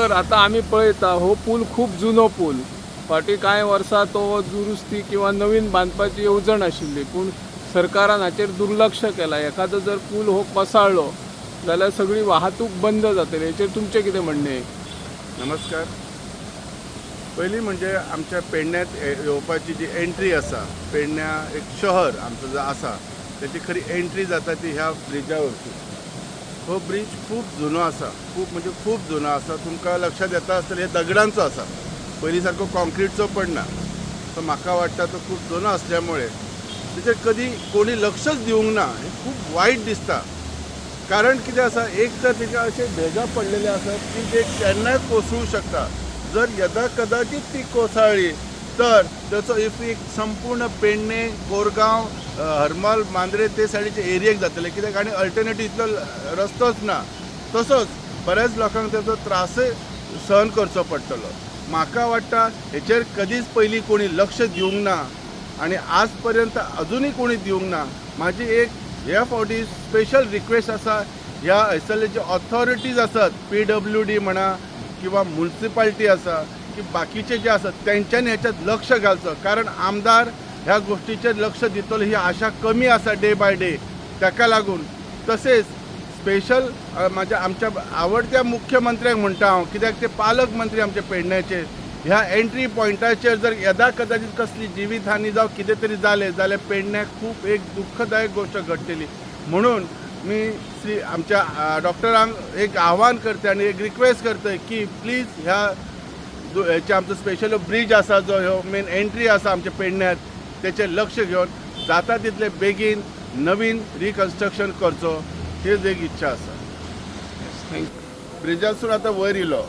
तर आतां आमी पळयता हो पूल खूब जुनो पूल. फाटी कांय वर्सां तो दुरुस्ती किंवा नवीन बांदपाची येवजण आशिल्ली पूण सरकारान हाचेर दुर्लक्ष केलां एखादो जर पूल हो कोसळ्ळो जाल्यार सगळी वाहतूक बंद जातली. हेचेर तुमचें कितें म्हणणें? नमस्कार. पयलीं म्हणजे आमच्या पेडण्यात येवपाची जी एंट्री आसा पेडण्या एक शहर आमचो जो आसा त्याची खरी एंट्री जाता ती ह्या ब्रिजा वरती. हो ब्रिज खूब जुनो आसा खूब म्हणजे खूब जुनो आसा तुमकां लक्षात येता आसतलें हे दगडांचो आसा पयलीं सारको कॉन्क्रीटचो पण ना. सो म्हाका वाटता तो खूब जुनो असल्यामुळे. तेचेर कधी कोणी लक्षच दिवंक ना हें खूब वायट दिसता. कारण कितें आसा एक तर तेच्या अशे भेगा पडलेले आसात की ते केन्नाय कोसळू शकता जर यदा कदाचित ती कोसळ्ळी तर त्याचो इफेक्ट संपूर्ण पेडणे कोरगांव हरमल मांद्रे ते सायडीचे एरियेक जातले. कित्याक? आनी अल्टरनेटीव इतलो रस्तोच ना. तसोच बऱ्याच लोकांक त्याचो त्रासय सहन करचो पडटलो म्हाका वाटता हेचेर कधीच पयलीं कोणी लक्ष दिवंक ना. आणि आजपर्यंत अजूनही कोणी दिवंक ना. माझी एक ह्या फावटी स्पेशल रिक्वेस्ट आसा ह्या हयसरले जे ऑथॉरिटीज आसात पी डब्ल्यू डी म्हणा किंवा म्युन्सिपाल्टी आसा की बाकीचे जे आसात तेंच्यांनी ह्याच्यात लक्ष घालचं. कारण आमदार ह्या गोष्टीचेर लक्ष दितलो ही आशा कमी आसा डे बाय डे ताका लागून. तसेच स्पेशल माझ्या आमच्या आवडत्या मुख्यमंत्र्यांक म्हणटा हांव कित्याक ते पालक मंत्री आमचे पेडण्याचे. ह्या एंट्री पॉयंटाचेर जर यदा कदाचित कसली जिवीत हानी जावं कितें तरी जालें जाल्यार पेडण्याक खूब एक दुःखदायक गोश्ट घडटली म्हणून मी श्री आमच्या डॉक्टरांक एक आव्हान करते आणि एक रिक्वेस्ट करते की प्लीज ह्या हेचे आमचो स्पेशल ब्रिज आसा जो ह्यो मेन एंट्री आसा आमच्या पेडण्यात तेचेर लक्ष घेवन जाता तितले बेगीन नवीन रिकन्स्ट्रक्शन करचो. हीच एक इच्छा आसा ब्रिजासून आतां वयर इलो.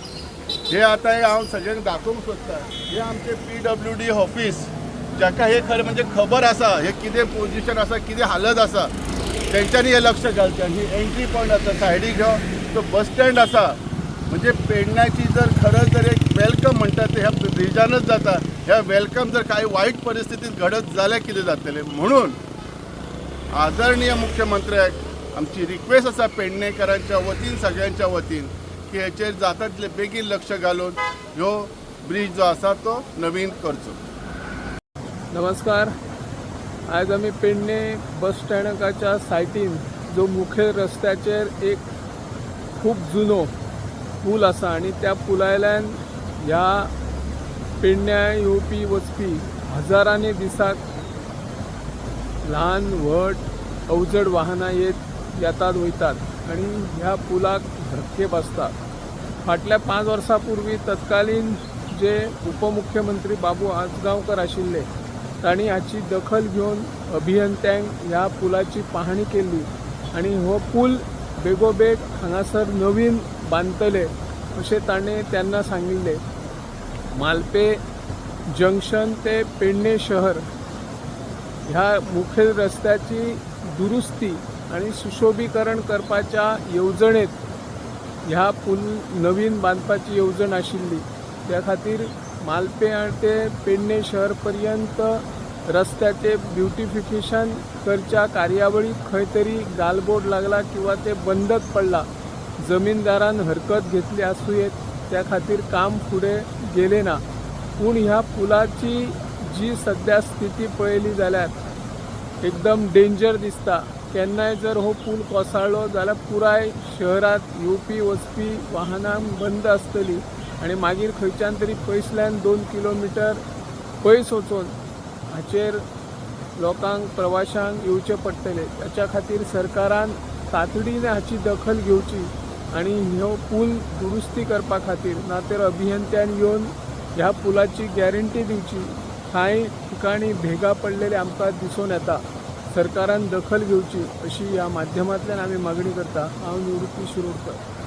हे आतां हे हांव सगळ्यांक दाखोवंक सोदता. हे आमचे पी डब्ल्यू डी ऑफिस जाका हे खरें म्हणजे खबर आसा हे कितें पोजिशन आसा कितें हालत आसा तेंच्यांनी हे लक्ष घालचें ही एंट्री पॉयंट आसा सायडीक ह्यो तो बस स्टँड आसा म्हणजे पेडण्याची जर खरंच जर एक वेलकम म्हणटा ते ह्या ब्रिजानच जाता. ह्या वेलकम जर काही वाईट परिस्थितीत घडत जाल्यार कितें जातलें. म्हणून आदरणीय मुख्यमंत्र्याक आमची रिक्वेस्ट आसा पेडणेकरांच्या वतीन सगळ्यांच्या वतीन की हेचेर जाता तितले बेगीन लक्ष घालून ह्यो ब्रिज जो आसा तो नवीन करचो. नमस्कार. आज आमी पेडणे बस स्टँडाच्या सायटीन जो मुखेल रस्त्याचेर एक खूब जुनो पूल आसा आणि त्या पुलायल्यान ह्या पेडण्या येवपी वचपी हजारांनी दिसाक ल्हान व्हड अवजड वाहनां येत येतात वयतात आणि ह्या पुलाक धक्के बसतात. फाटल्या पांच वर्सां पूर्वी तत्कालीन जे उपमुख्यमंत्री बाबू आजगांवकर आशिल्ले तांणी हाची दखल घेवन अभियंत्यांक ह्या पुलाची पाहणी केली. आणि हो पूल बेगोबेग हांगासर नवीन बांदतले अशें ताणें तेन्ना सांगिल्लें मालपे जंक्शन ते पेडणे शहर. ह्या मुखेल रस्त्याची दुरुस्ती आणि सुशोभीकरण करपाच्या येवजणेत ह्या पूल नवीन बांदपाची येवजण आशिल्ली त्या खातीर मालपे आनी ते पेडणे शहर पर्यंत रस्त्याचे ब्युटिफिकेशन करच्या कार्यावळीक खंय तरी गालबोट लागला किंवा ते बंदच पडला. जमीनदारान हरकत घेतली असू येत त्या खातीर काम फुडें गेलें ना. पूण ह्या पुलाची जी सद्या स्थिती पळयली जाल्यार एकदम डेंजर दिसता. केन्नाय जर हो पूल कोसळ्ळो जाल्यार पुराय शहरात येवपी वचपी वाहनां बंद आसतली आनी मागीर खंयच्यान तरी पयसल्यान दोन किलोमिटर पयस वचून हाचेर लोकांक प्रवाशांक येवचें पडटलें. ताच्या खातीर सरकारान तातडीन हाची दखल घेवची आनी ह्यो पूल दुरुस्ती करपा खातीर ना तर अभियंत्यान येवन ह्या पुलाची गॅरंटी दिवची. कांय ठिकाणी भेगा पडलेले आमकां दिसून येता. सरकारान दखल घेवची अशी ह्या माध्यमांतल्यान आमी मागणी करता. हांव निवृत्ती शिरोडकर.